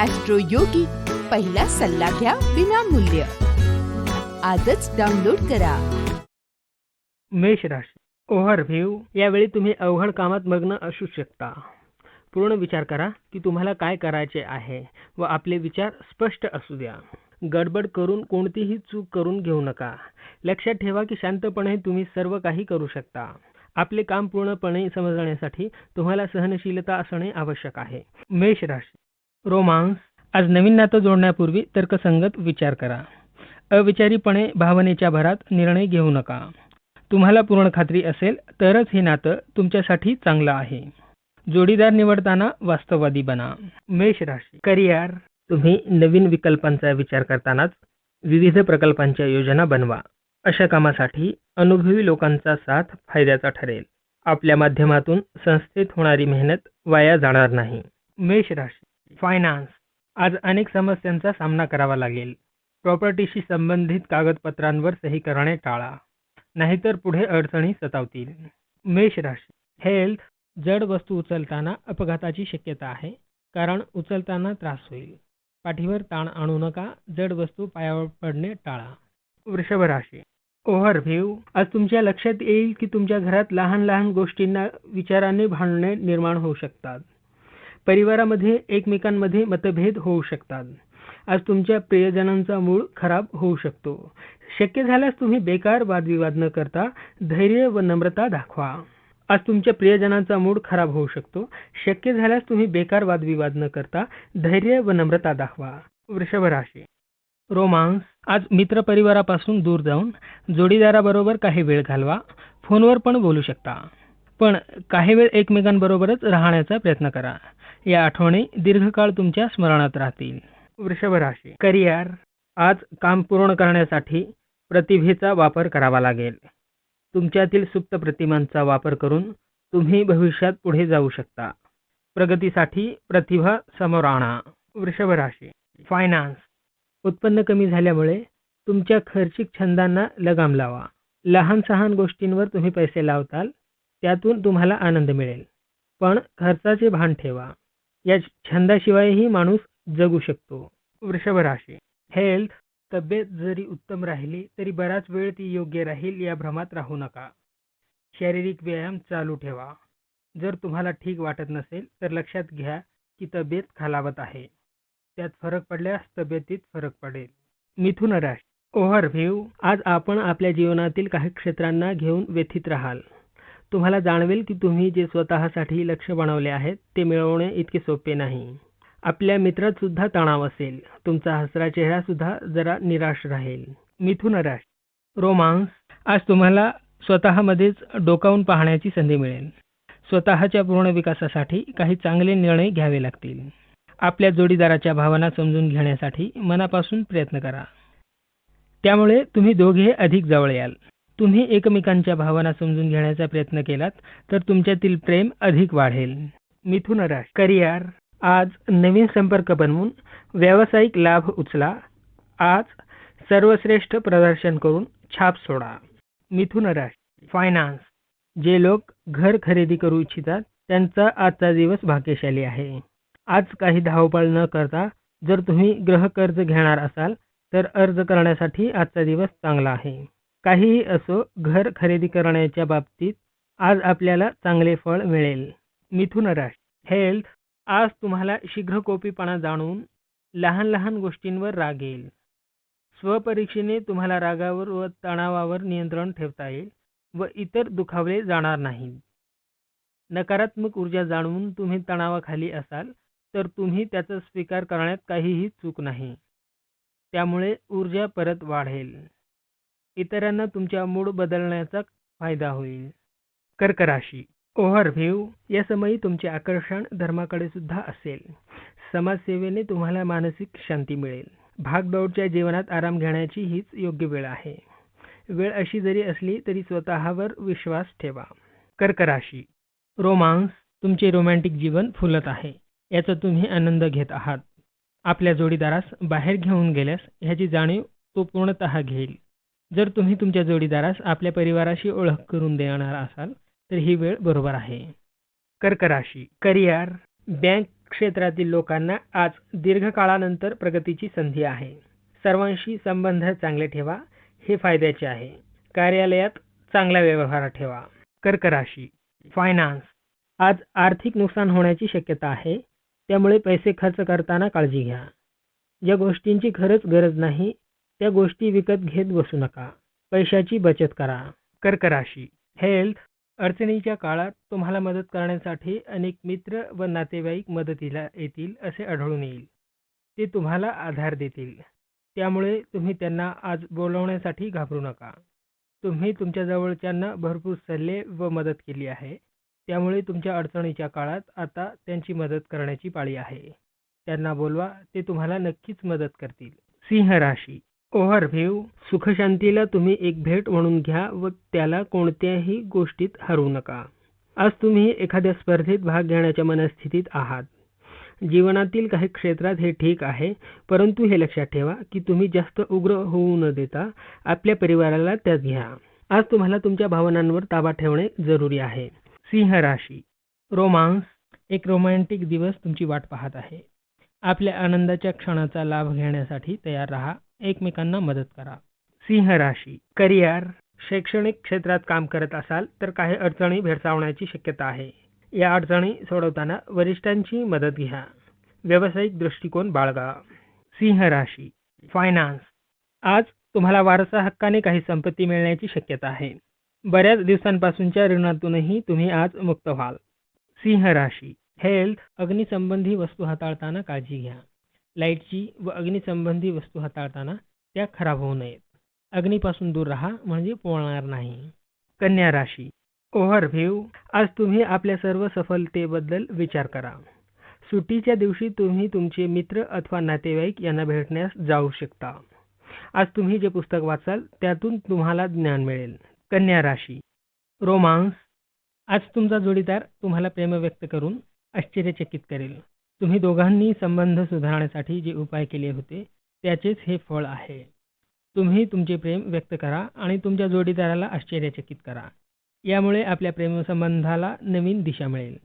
Austro योगी पहिला सल्ला घ्या विनामूल्य. आजच डाउनलोड करा. मेष राशी ओव्हरव्ह्यू यावेळी तुम्ही अवघड कामात मग्न असू शकता. पूर्ण विचार करा की तुम्हाला काय करायचे आहे व आपले विचार स्पष्ट असू द्या. गडबड करून कोणतीही चूक करून घेऊ नका. लक्षात ठेवा की शांतपणे तुम्ही सर्व काही करू शकता. आपले काम पूर्णपणे समजण्यासाठी तुम्हाला सहनशीलता असणे आवश्यक आहे. मेष राशी रोमांस. आज नवीन नातं जोडण्यापूर्वी तर्कसंगत विचार करा. अविचारीपणे भावनेच्या भरात निर्णय घेऊ नका. तुम्हाला पूर्ण खात्री असेल तरच हे नातं तुमच्यासाठी चांगलं आहे. जोडीदार निवडताना वास्तववादी बना. मेष राशी. करिअर. तुम्ही नवीन विकल्पांचा विचार करतानाच विविध प्रकल्पांच्या योजना बनवा. अशा कामासाठी अनुभवी लोकांचा साथ फायद्याचा ठरेल. आपल्या माध्यमातून संस्थेत होणारी मेहनत वाया जाणार नाही. मेष राशी. फायनान्स आज अनेक समस्यांचा सामना करावा लागेल. प्रॉपर्टीशी संबंधित कागदपत्रांवर सही करणे टाळा. नाहीतर पुढे अडचणी सतावतील. मेष राशी. हेल्थ जड वस्तू उचलताना अपघाताची शक्यता आहे. कारण उचलताना त्रास होईल. पाठीवर ताण आणू नका. जड वस्तू पायावर पडणे टाळा. वृषभ राशी. ओव्हरव्ह्यू आज तुमच्या लक्षात येईल की तुमच्या घरात लहान लहान गोष्टींना विचाराने भांडणे निर्माण होऊ शकतात. परिवारामध्ये एकमेकांमध्ये मतभेद होऊ शकतात. आज तुमच्या प्रियजनांचा मूड खराब होऊ शकतो. शक्य झाल्यास तुम्ही बेकार वादविवाद न करता धैर्य व नम्रता दाखवा. आज तुमच्या प्रियजनांचा मूड खराब होऊ शकतो. शक्य झाल्यास तुम्ही बेकार वादविवाद न करता धैर्य व नम्रता दाखवा. वृषभ राशी. रोमांस. आज मित्रपरिवारापासून दूर जाऊन जोडीदाराबरोबर काही वेळ घालवा. फोनवर पण बोलू शकता. पण काही वेळ एकमेकांबरोबरच राहण्याचा प्रयत्न करा. या आठवणी दीर्घकाळ तुमच्या स्मरणात राहतील. वृषभ राशी. करिअर आज काम पूर्ण करण्यासाठी प्रतिभेचा वापर करावा लागेल. तुमच्यातील सुप्त प्रतिमांचा वापर करून तुम्ही भविष्यात पुढे जाऊ शकता. प्रगतीसाठी प्रतिभा समोर आणा. वृषभ राशी. फायनान्स उत्पन्न कमी झाल्यामुळे तुमच्या खर्चिक छंदांना लगाम लावा. लहान सहान गोष्टींवर तुम्ही पैसे लावताल त्यातून तुम्हाला आनंद मिळेल. पण खर्चाचे भान ठेवा. या छंदाशिवायही माणूस जगू शकतो. वृषभ राशी हेल्थ तब्येत जरी उत्तम राहिली तरी बराच वेळ ती योग्य राहील या भ्रमात राहू नका. शारीरिक व्यायाम चालू ठेवा. जर तुम्हाला ठीक वाटत नसेल तर लक्षात घ्या की तब्येत खालावत आहे. त्यात फरक पडल्यास तब्येतीत फरक पडेल. मिथुन राशी ओव्हरव्ह्यू. आज आपण आपल्या जीवनातील काही क्षेत्रांना घेऊन व्यथित राहाल. तुम्हाला जाणवेल की तुम्ही जे स्वतःसाठी लक्ष बनवले आहेत ते मिळवणे इतके सोपे नाही. आपल्या मित्रात सुद्धा तणाव असेल. तुमचा हसरा चेहरा सुद्धा जरा निराश राहील. मिथुन राश रोमांस. आज तुम्हाला स्वतःमध्येच डोकावून पाहण्याची संधी मिळेल. स्वतःच्या पूर्ण विकासासाठी काही चांगले निर्णय घ्यावे लागतील. आपल्या जोडीदाराच्या भावना समजून घेण्यासाठी मनापासून प्रयत्न करा. त्यामुळे तुम्ही दोघे अधिक जवळ याल. तुम्ही एकमेकांच्या भावना समजून घेण्याचा प्रयत्न केलात तर तुमच्यातील प्रेम अधिक वाढेल. मिथुन राशी करिअर. आज नवीन संपर्क बनवून व्यावसायिक लाभ उचला. आज सर्वश्रेष्ठ प्रदर्शन करून छाप सोडा. मिथुन राशी फायनान्स जे लोक घर खरेदी करू इच्छितात त्यांचा आजचा दिवस भाग्यशाली आहे. आज काही धावपळ न करता जर तुम्ही गृहकर्ज घेणार असाल तर अर्ज करण्यासाठी आजचा दिवस चांगला आहे. काहीही असो घर खरेदी करण्याच्या बाबतीत आज आपल्याला चांगले फळ मिळेल. मिथुन राशी. हेल्थ आज तुम्हाला शीघ्रकोपीपणा जाणून लहान लहान गोष्टींवर राग येईल. स्वपरीक्षेने तुम्हाला रागावर व तणावावर नियंत्रण ठेवता येईल व इतर दुखावले जाणार नाही नकारात्मक ऊर्जा जाणून तुम्ही तणावाखाली असाल तर तुम्ही त्याचा स्वीकार करण्यात काहीही चूक नाही. त्यामुळे ऊर्जा परत वाढेल. इतरांना तुमच्या मूड बदलण्याचा फायदा होईल. कर्क राशी ओव्हरव्ह्यू या समयी तुमचे आकर्षण धर्माकडे सुद्धा असेल. समाजसेवेने तुम्हाला मानसिक शांती मिळेल. भागदौडच्या जीवनात आराम घेण्याची हीच योग्य वेळ आहे. वेळ अशी जरी असली तरी स्वतःवर विश्वास ठेवा. कर्क राशी रोमांस तुमचे रोमॅन्टिक जीवन फुलत आहे. याचा तुम्ही आनंद घेत आहात. आपल्या जोडीदारास बाहेर घेऊन गेल्यास ह्याची जाणीव तो पूर्णतः घेईल. जर तुम्ही तुमच्या जोडीदारास आपल्या परिवाराशी ओळख करून देणार असाल तर ही वेळ बरोबर आहे. कर्क राशी करिअर बँक क्षेत्रातील लोकांना आज दीर्घकाळानंतर प्रगतीची संधी आहे. सर्वांशी संबंध चांगले ठेवा हे फायद्याचे आहे. कार्यालयात चांगला व्यवहार ठेवा. कर्क राशी फायनान्स आज आर्थिक नुकसान होण्याची शक्यता आहे त्यामुळे पैसे खर्च करताना काळजी घ्या. ज्या गोष्टींची खरंच गरज नाही त्या गोष्टी विकत घेत बसू नका. पैशाची बचत करा. कर्क राशी हेल्थ अडचणीच्या काळात तुम्हाला मदत करण्यासाठी अनेक मित्र व नातेवाईक मदतीला येतील असे आढळून येईल. ते तुम्हाला आधार देतील. त्यामुळे तुम्ही त्यांना आज बोलवण्यासाठी घाबरू नका. तुम्ही तुमच्या जवळच्यांना भरपूर सल्ले व मदत केली आहे. त्यामुळे तुमच्या अडचणीच्या काळात आता त्यांची मदत करण्याची पाळी आहे. त्यांना बोलवा ते तुम्हाला नक्कीच मदत करतील. सिंह राशी. ओव्हरव्ह्यू. सुखशांतीला तुम्ही एक भेट म्हणून घ्या व त्याला कोणत्याही गोष्टीत हरवू नका. आज तुम्ही एखाद्या स्पर्धेत भाग घेण्याच्या मनस्थितीत आहात. जीवनातील काही क्षेत्रात हे ठीक आहे परंतु हे लक्षात ठेवा की तुम्ही जास्त उग्र होऊ न देता आपल्या परिवाराला त्यात घ्या. आज तुम्हाला तुमच्या भावनांवर ताबा ठेवणे जरुरी आहे. सिंह राशी. रोमांस. एक रोमॅन्टिक दिवस तुमची वाट पाहत आहे. आपल्या आनंदाच्या क्षणाचा लाभ घेण्यासाठी तयार राहा. एकमेकांना मदत करा. सिंह राशी करिअर शैक्षणिक क्षेत्रात काम करत असाल तर काही अडचणी भेडसावण्याची शक्यता आहे. या अडचणी सोडवताना वरिष्ठांची मदत घ्या. व्यावसायिक दृष्टिकोन बाळगा. सिंह राशी फायनान्स आज तुम्हाला वारसा हक्काने काही संपत्ती मिळण्याची शक्यता आहे. बऱ्याच दिवसांपासूनच्या ऋणातूनही तुम्ही आज मुक्त व्हाल. सिंह राशी हेल्थ अग्निसंबंधी वस्तू हाताळताना काळजी घ्या. लाईटची व अग्निसंबंधी वस्तू हाताळताना त्या खराब होऊ नयेत. अग्नीपासून दूर राहा म्हणजे पोळणार नाही. कन्या राशी. ओव्हरव्ह्यू आज तुम्ही आपल्या सर्व सफलतेबद्दल विचार करा. सुट्टीच्या दिवशी तुम्ही तुमचे मित्र अथवा नातेवाईक यांना भेटण्यास जाऊ शकता. आज तुम्ही जे पुस्तक वाचाल त्यातून तुम्हाला ज्ञान मिळेल. कन्या राशी. रोमांस. आज तुमचा जोडीदार तुम्हाला प्रेम व्यक्त करून आश्चर्यचकित करेल. तुम्ही दोघांनी संबंध सुधारण्यासाठी जे उपाय केले होते त्याचेच हे फळ आहे. तुम्ही तुमचे प्रेम व्यक्त करा आणि तुमच्या जोडीदाराला आश्चर्यचकित करा. यामुळे आपल्या प्रेमसंबंधाला नवीन दिशा मिळेल.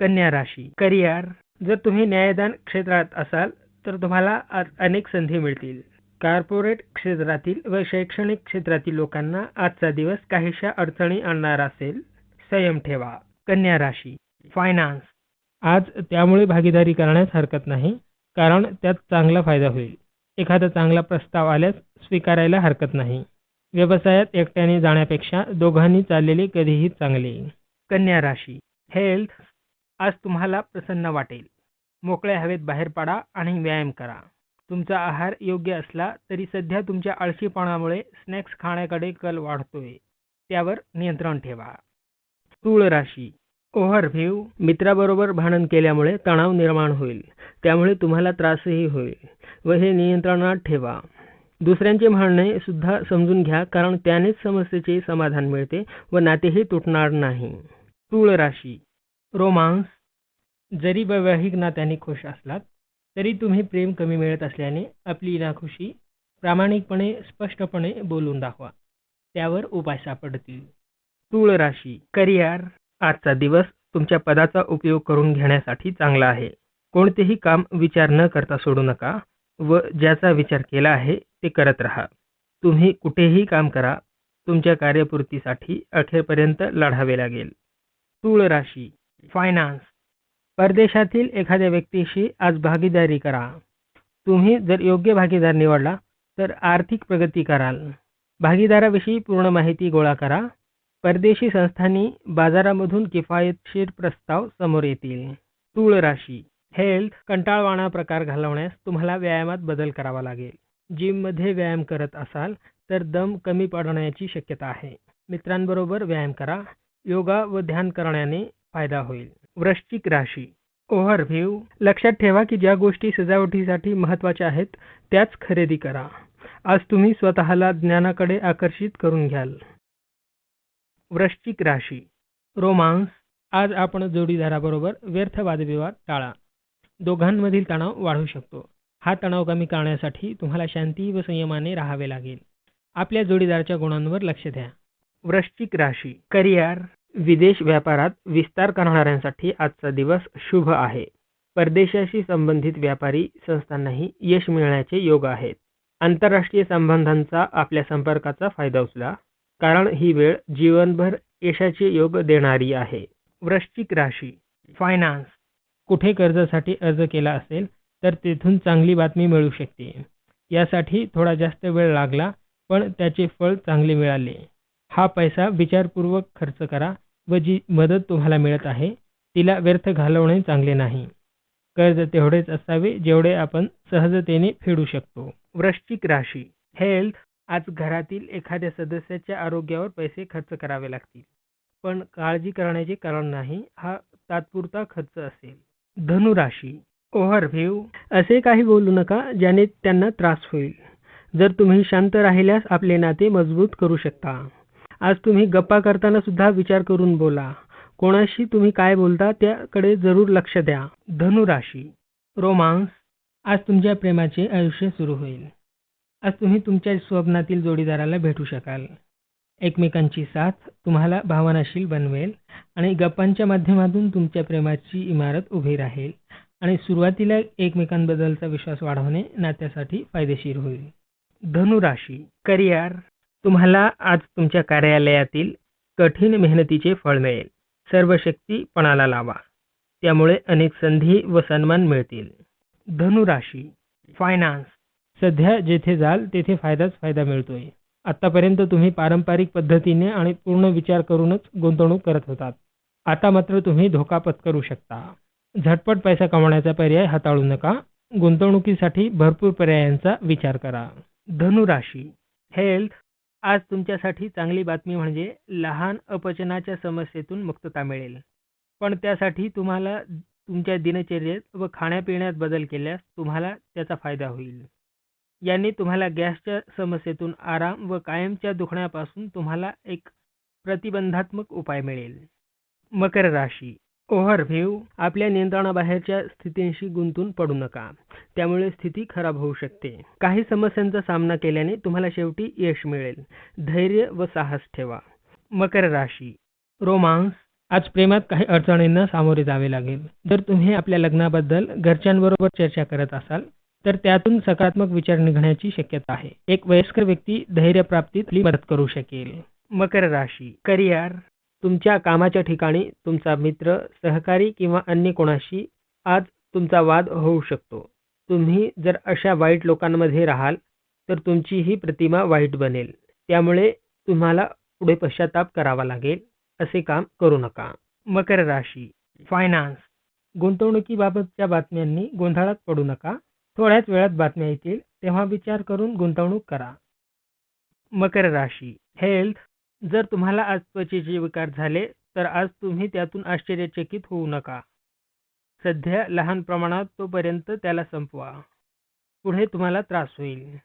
कन्या राशी. करिअर. जर तुम्ही न्यायदान क्षेत्रात असाल तर तुम्हाला अनेक संधी मिळतील. कॉर्पोरेट क्षेत्रातील व शैक्षणिक क्षेत्रातील लोकांना आजचा दिवस काहीशा अडचणी आणणार असेल संयम ठेवा. कन्या राशी. फायनान्स. आज त्यामुळे भागीदारी करण्यास हरकत नाही कारण त्यात चांगला फायदा होईल. एखादा चांगला प्रस्ताव आल्यास स्वीकारायला हरकत नाही. व्यवसायात एकट्याने जाण्यापेक्षा दोघांनी चाललेले कधीही चांगले. कन्या राशी हेल्थ आज तुम्हाला प्रसन्न वाटेल. मोकळ्या हवेत बाहेर पडा आणि व्यायाम करा. तुमचा आहार योग्य असला तरी सध्या तुमच्या आळशीपणामुळे स्नॅक्स खाण्याकडे कल वाढतोय. त्यावर नियंत्रण ठेवा. तूळ राशी ओव्हरव्ह्यू मित्राबरोबर भांडण केल्यामुळे तणाव निर्माण होईल. त्यामुळे तुम्हाला त्रासही होईल. व हे नियंत्रणात ठेवा. दुसऱ्यांचे म्हणणे सुद्धा समजून घ्या कारण त्यानेच समस्येचे समाधान मिळते व नातेही तुटणार नाही. तूळ राशी. रोमांस. जरी वैवाहिक नात्याने खुश असलात तरी तुम्ही प्रेम कमी मिळत असल्याने आपली नाखुशी प्रामाणिकपणे स्पष्टपणे बोलून दाखवा. त्यावर उपाय सापडतील. तूळ राशी. करिअर. आजचा दिवस तुमच्या पदाचा उपयोग करून घेण्यासाठी चांगला आहे. कोणतेही काम विचार न करता सोडू नका व ज्याचा विचार केला आहे ते करत राहा. तुम्ही कुठेही काम करा तुमच्या कार्यपूर्तीसाठी अखेरपर्यंत लढावे लागेल. तूळ राशी फायनान्स परदेशातील एखाद्या व्यक्तीशी आज भागीदारी करा. तुम्ही जर योग्य भागीदार निवडला तर आर्थिक प्रगती कराल. भागीदाराविषयी पूर्ण माहिती गोळा करा. परदेशी संस्थांनी बाजारामधून किफायतशीर प्रस्ताव समोर येतील. तूळ राशी हेल्थ कंटाळवाणा प्रकार घालवण्यास तुम्हाला व्यायामात बदल करावा लागेल. जिममध्ये व्यायाम करत असाल तर दम कमी पडण्याची शक्यता आहे. मित्रांबरोबर व्यायाम करा. योगा व ध्यान करण्याने फायदा होईल. वृश्चिक राशी ओव्हरव्ह्यू लक्षात ठेवा की ज्या गोष्टी सजावटीसाठी महत्त्वाच्या आहेत त्याच खरेदी करा. आज तुम्ही स्वतःला ज्ञानाकडे आकर्षित करून घ्याल. वृश्चिक राशी. रोमांस आज आपण जोडीदाराबरोबर व्यर्थ वादविवाद टाळा. दोघांमधील तणाव वाढू शकतो. हा तणाव कमी करण्यासाठी तुम्हाला शांती व संयमाने राहावे लागेल. आपल्या जोडीदाराच्या गुणांवर लक्ष द्या. वृश्चिक राशी. करिअर विदेश व्यापारात विस्तार करणाऱ्यांसाठी आजचा दिवस शुभ आहे. परदेशाशी संबंधित व्यापारी संस्थांनाही यश मिळण्याचे योग आहेत. आंतरराष्ट्रीय संबंधांचा आपल्या संपर्काचा फायदा उचला. कारण ही वेळ जीवनभर यशाचे योग देणारी आहे. वृश्चिक राशी फायनान्स कुठे कर्जासाठी अर्ज केला असेल तर तेथून चांगली बातमी मिळू शकते. यासाठी थोडा जास्त वेळ लागला पण त्याचे फळ चांगले मिळाले. हा पैसा विचारपूर्वक खर्च करा व जी मदत तुम्हाला मिळत आहे तिला व्यर्थ घालवणे चांगले नाही. कर्ज तेवढेच असावे जेवढे आपण सहजतेने फेडू शकतो. वृश्चिक राशी हेल्थ आज घरातील एखाद्या सदस्याच्या आरोग्यावर पैसे खर्च करावे लागतील. पण काळजी करण्याचे कारण नाही हा तात्पुरता खर्च असेल. धनुराशी ओव्हरव्ह्यू असे काही बोलू नका ज्याने त्यांना त्रास होईल. जर तुम्ही शांत राहिल्यास आपले नाते मजबूत करू शकता. आज तुम्ही गप्पा करताना सुद्धा विचार करून बोला. कोणाशी तुम्ही काय बोलता त्याकडे जरूर लक्ष द्या. धनुराशी रोमांस आज तुमच्या प्रेमाचे आयुष्य सुरू होईल. आज तुम्ही तुमच्या स्वप्नातील जोडीदाराला भेटू शकाल. एकमेकांची साथ तुम्हाला भावनाशील बनवेल आणि गप्पांच्या माध्यमातून तुमच्या प्रेमाची इमारत उभी राहील आणि सुरुवातीला एकमेकांबद्दलचा विश्वास वाढवणे नात्यासाठी फायदेशीर होईल. धनुराशी करिअर. तुम्हाला आज तुमच्या कार्यालयातील कठीण मेहनतीचे फळ मिळेल. सर्व शक्ती पणाला लावा. त्यामुळे अनेक संधी व सन्मान मिळतील. धनुराशी फायनान्स सध्या जेथे जाल तेथे फायदाच फायदा मिळतोय. आतापर्यंत तुम्ही पारंपरिक पद्धतीने आणि पूर्ण विचार करूनच गुंतवणूक करत होतात. आता मात्र तुम्ही धोका पत्करू शकता. झटपट पैसा कमवण्याचा पर्याय हाताळू नका. गुंतवणुकीसाठी भरपूर पर्यायांचा विचार करा. धनुराशी. हेल्थ आज तुमच्यासाठी चांगली बातमी म्हणजे लहान अपचनाच्या समस्येतून मुक्तता मिळेल. पण त्यासाठी तुम्हाला तुमच्या दिनचर्येत व खाण्यापिण्यात बदल केल्यास तुम्हाला त्याचा फायदा होईल. यांनी तुम्हाला गॅसच्या समस्येतून आराम व कायमच्या दुखण्यापासून तुम्हाला एक प्रतिबंधात्मक उपाय मिळेल. मकर राशी. ओव्हरव्ह्यू आपल्या नियंत्रणाबाहेरच्या स्थितींशी गुंतून पडू नका. त्यामुळे स्थिती खराब होऊ शकते. काही समस्यांचा सामना केल्याने तुम्हाला शेवटी यश मिळेल. धैर्य व साहस ठेवा. मकर राशी. रोमांस. आज प्रेमात काही अडचणींना सामोरे जावे लागेल. जर तुम्ही आपल्या लग्नाबद्दल घरच्यांबरोबर चर्चा करत असाल तर त्यातून सकारात्मक विचार निघण्याची शक्यता आहे. एक वयस्कर व्यक्ती धैर्य प्राप्तीत मदत करू शकेल. मकर राशी करिअर. तुमच्या कामाच्या ठिकाणी तुमचा मित्र सहकारी किंवा अन्य कोणाशी आज तुमचा वाद होऊ शकतो. तुम्ही जर अशा वाईट लोकांमध्ये राहाल तर तुमची ही प्रतिमा वाईट बनेल. त्यामुळे तुम्हाला पुढे पश्चाताप करावा लागेल असे काम करू नका. मकर राशी फायनान्स गुंतवणुकीबाबतच्या बातम्यांनी गोंधळात पडू नका. थोड्याच वेळात बातम्या येतील तेव्हा विचार करून गुंतवणूक करा. मकर राशी हेल्थ जर तुम्हाला आज त्वचेचे विकार झाले तर आज तुम्ही त्यातून आश्चर्यचकित होऊ नका. सध्या लहान प्रमाणात तोपर्यंत त्याला संपवा. पुढे तुम्हाला त्रास होईल.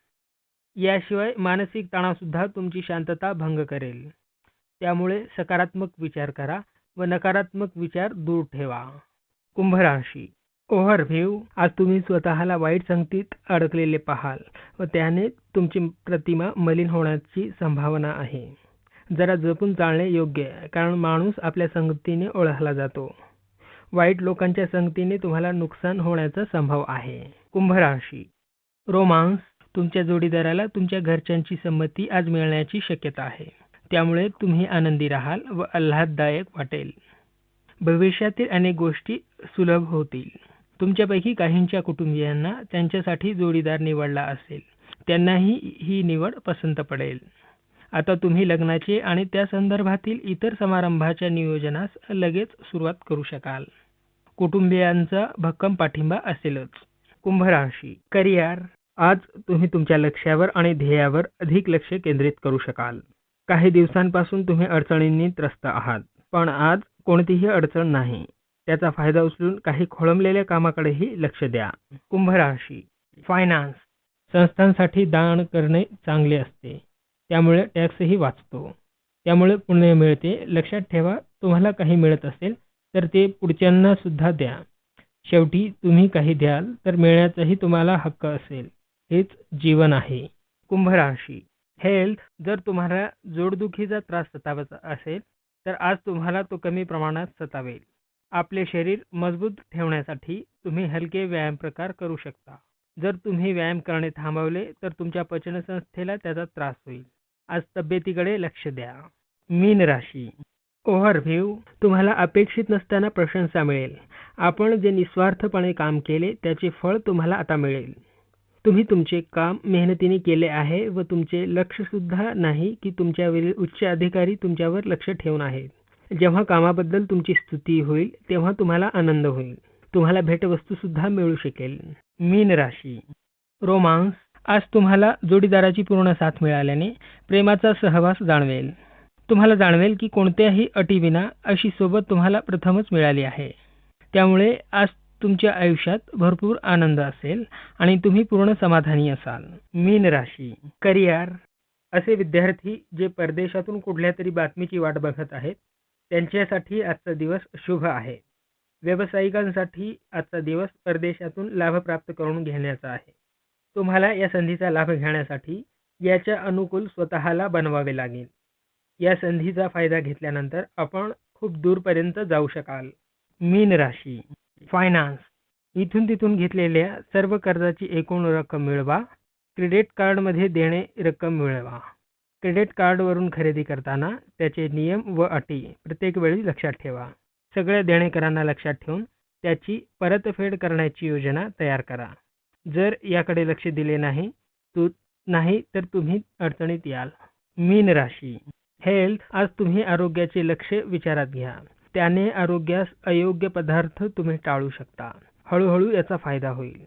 याशिवाय मानसिक तणावसुद्धा तुमची शांतता भंग करेल. त्यामुळे सकारात्मक विचार करा व नकारात्मक विचार दूर ठेवा. कुंभराशी ओव्हरव्ह्यू. आज तुम्ही स्वतःला वाईट संगतीत अडकलेले पाहाल व त्याने तुमची प्रतिमा मलिन होण्याची संभावना आहे. जरा जपून चालणे योग्य आहे कारण माणूस आपल्या संगतीने ओळखला जातो. वाईट लोकांच्या संगतीने तुम्हाला नुकसान होण्याचा संभव आहे. कुंभ राशी रोमांस. तुमच्या जोडीदाराला तुमच्या घरच्यांची संमती आज मिळण्याची शक्यता आहे. त्यामुळे तुम्ही आनंदी राहाल व आल्हाददायक वाटेल. भविष्यातील अनेक गोष्टी सुलभ होतील. तुमच्यापैकी काहींच्या कुटुंबियांना त्यांच्यासाठी जोडीदार निवडला असेल. त्यांनाही ही निवड पसंत पडेल. आता तुम्ही लग्नाचे आणि त्या संदर्भातील इतर समारंभाच्या नियोजनास लगेच सुरुवात करू शकाल. कुटुंबियांचा भक्कम पाठिंबा असेलच. कुंभराशी करिअर. आज तुम्ही तुमच्या लक्ष्यावर आणि ध्येयावर अधिक लक्ष केंद्रित करू शकाल. काही दिवसांपासून तुम्ही अडचणींनी त्रस्त आहात पण आज कोणतीही अडचण नाही. त्याचा फायदा उचलून काही खोळंबलेल्या कामाकडेही लक्ष द्या. कुंभ राशी. फायनान्स संस्थांसाठी दान करणे चांगले असते. त्यामुळे टॅक्सही वाचतो. त्यामुळे पुण्य मिळते. लक्षात ठेवा तुम्हाला काही मिळत असेल तर ते पुढच्यांना सुद्धा द्या. शेवटी तुम्ही काही द्याल तर मिळण्याचाही तुम्हाला हक्क असेल. हेच जीवन आहे. कुंभ राशी. हेल्थ जर तुम्हाला जोडदुखीचा त्रास सतावायचा असेल तर आज तुम्हाला तो कमी प्रमाणात सतावेल. आपले शरीर मजबूत ठेवण्यासाठी तुम्ही हलके व्यायाम प्रकार करू शकता. जर तुम्ही व्यायाम करणे थांबवले तर तुमच्या पचनसंस्थेला त्याचा त्रास होईल. आज तब्येतीकडे लक्ष द्या. मीन राशी. ओव्हरव्ह्यू. तुम्हाला अपेक्षित नसताना प्रशंसा मिळेल. आपण जे निस्वार्थपणे काम केले त्याचे फळ तुम्हाला आता मिळेल. तुम्ही तुमचे काम मेहनतीने केले आहे व तुमचे लक्षसुद्धा नाही की तुमच्यावरील उच्च अधिकारी तुमच्यावर लक्ष ठेवून आहेत. जेव्हा कामाबद्दल तुमची स्तुती होईल तेव्हा तुम्हाला आनंद होईल. तुम्हाला भेटवस्तू सुद्धा मिळू शकेल. मीन राशी. रोमांस. आज तुम्हाला जोडीदाराची पूर्ण साथ मिळाल्याने प्रेमाचा सहवास जाणवेल. तुम्हाला जाणवेल की कोणत्याही अटीविना अशी सोबत तुम्हाला प्रथमच मिळाली आहे. त्यामुळे आज तुमच्या आयुष्यात भरपूर आनंद असेल आणि तुम्ही पूर्ण समाधानी असाल. मीन राशी. करिअर. असे विद्यार्थी जे परदेशातून कुठल्या तरी बातमीची वाट बघत आहेत त्यांच्यासाठी आजचा दिवस शुभ आहे. व्यावसायिकांसाठी आजचा दिवस परदेशातून लाभ प्राप्त करून घेण्याचा आहे. तुम्हाला या संधीचा लाभ घेण्यासाठी याच्या अनुकूल स्वतःला बनवावे लागेल. या संधीचा फायदा घेतल्यानंतर आपण खूप दूरपर्यंत जाऊ शकाल. मीन राशी फायनान्स इथून तिथून घेतलेल्या सर्व कर्जाची एकूण रक्कम मिळवा. क्रेडिट कार्डमध्ये देणे रक्कम मिळवा. क्रेडिट कार्डवरून खरेदी करताना त्याचे नियम व अटी प्रत्येक वेळी लक्षात ठेवा. सगळ्या देणेकरांना लक्षात ठेवून त्याची परतफेड करण्याची योजना तयार करा. जर याकडे लक्ष दिले नाही तू नाही तर तुम्ही अडचणीत याल. मीन राशी. हेल्थ आज तुम्ही आरोग्याचे लक्ष विचारात घ्या. त्याने आरोग्यास अयोग्य पदार्थ तुम्ही टाळू शकता. हळूहळू याचा फायदा होईल.